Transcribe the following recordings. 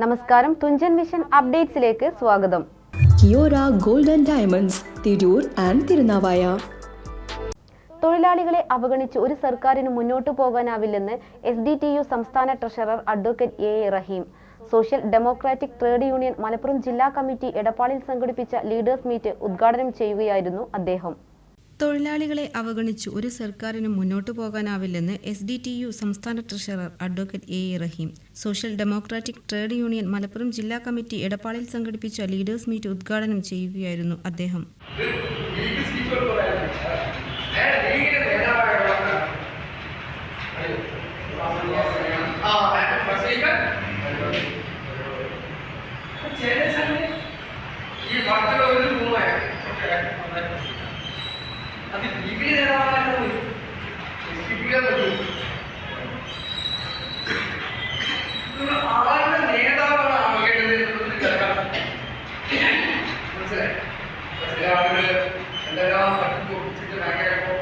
നമസ്കാരം തുഞ്ചൻ മിഷൻ അപ്ഡേറ്റ്സിലേക്ക് സ്വാഗതം. Kiyora golden diamonds Tirur and Thirunavaya. തൊഴിലാളികളെ അവഗണിച്ച് ഒരു സർക്കാരിന് മുന്നോട്ടു പോകാനാവില്ലെന്ന് എസ് ഡി ടി യു സംസ്ഥാന treasurer advocate A A Rahim. Social democratic trade union Malappuram ജില്ലാ കമ്മിറ്റി എടപ്പാളിൽ സംഘടിപ്പിച്ച ലീഡേഴ്സ് മീറ്റ് ഉദ്ഘാടനം ചെയ്യുകയായിരുന്നു അദ്ദേഹം. തൊഴിലാളികളെ അവഗണിച്ച് ഒരു സർക്കാരിനും മുന്നോട്ടു പോകാനാവില്ലെന്ന് എസ് ഡി ടി യു സംസ്ഥാന treasurer advocate A E Rahim social democratic trade union Malappuram ജില്ലാ കമ്മിറ്റി എടപ്പാളിൽ സംഘടിപ്പിച്ച ലീഡേഴ്സ് മീറ്റ് ഉദ്ഘാടനം ചെയ്യുകയായിരുന്നു അദ്ദേഹം അയാൾ ലീഗിന്റെ നേതാവായുള്ള ആ ഫസീഖൻ ചില സമയം ഈ വാർത്തകൾ ഒരു മൂന്നായ അത് ലീഗിന്റെ നേതാവാണ് ആകേണ്ടത് എന്നുള്ളതിൽ കിടക്കാം മനസ്സിലായി? ചില എന്തെല്ലാം ഒപ്പിച്ചിട്ട് ഭയങ്കര ഇപ്പോ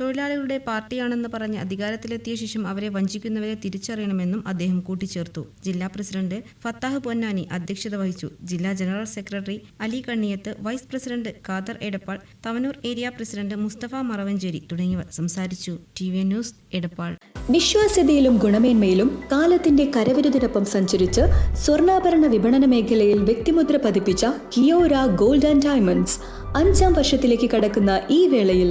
തൊഴിലാളികളുടെ പാർട്ടിയാണെന്ന് പറഞ്ഞ് അധികാരത്തിലെത്തിയ ശേഷം അവരെ വഞ്ചിക്കുന്നവരെ തിരിച്ചറിയണമെന്നും അദ്ദേഹം കൂട്ടിച്ചേർത്തു. ജില്ലാ പ്രസിഡന്റ് ഫത്താഹ് പൊന്നാനി അധ്യക്ഷത വഹിച്ചു. ജില്ലാ general secretary Ali Kanniyath vice president Khader Edappal Thavanur area president Musthafa Maravancheri തുടങ്ങിയവർ സംസാരിച്ചു. T V news Edappal. വിശ്വാസ്യതയിലും ഗുണമേന്മയിലും കാലത്തിന്റെ കരവിരുതിനൊപ്പം സഞ്ചരിച്ച് സ്വർണാഭരണ വിപണന മേഖലയിൽ വ്യക്തിമുദ്ര പതിപ്പിച്ച കിയോര ഗോൾഡ് ആൻഡ് ഡയമണ്ട്സ് അഞ്ചാം വർഷത്തിലേക്ക് കടക്കുന്ന ഈ വേളയിൽ